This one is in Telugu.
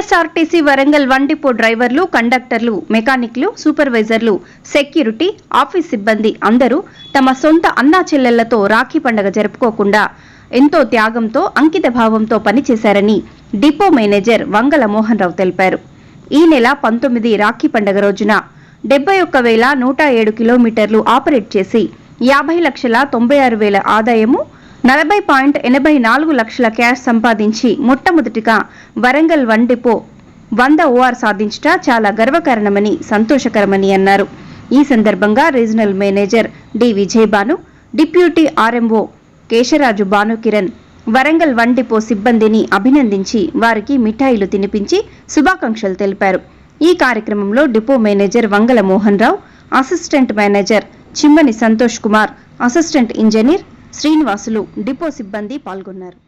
వైఎస్ఆర్టీసీ వరంగల్ వన్ డిపో డ్రైవర్లు కండక్టర్లు మెకానిక్లు సూపర్వైజర్లు సెక్యూరిటీ ఆఫీస్ సిబ్బంది అందరూ తమ సొంత అన్నా చెల్లెళ్ళతో రాఖీ పండగ జరుపుకోకుండా ఎంతో త్యాగంతో అంకిత భావంతో పనిచేశారని డిపో మేనేజర్ వంగల మోహన్ రావు తెలిపారు. ఈ నెల పంతొమ్మిది రాఖీ పండగ రోజున డెబ్బై ఒక్క వేల నూట ఏడు కిలోమీటర్లు ఆపరేట్ చేసి యాభై లక్షల తొంభై ఆరు వేల ఆదాయము నలభై పాయింట్ ఎనభై నాలుగు లక్షల క్యాష్ సంపాదించి మొట్టమొదటిగా వరంగల్ వన్ డిపో వంద ఓఆర్ సాధించట చాలా గర్వకారణమని సంతోషకరమని అన్నారు. ఈ సందర్భంగా regional manager D Vijayabhanu deputy RMO Kesharaju Bhanukiran Warangal one depot సిబ్బందిని అభినందించి వారికి మిఠాయిలు తినిపించి శుభాకాంక్షలు తెలిపారు. ఈ కార్యక్రమంలో depot manager Vangala Mohan Rao assistant manager Chimmani Santosh Kumar assistant engineer Srinivasulu depot సిబ్బంది పాల్గొన్నారు.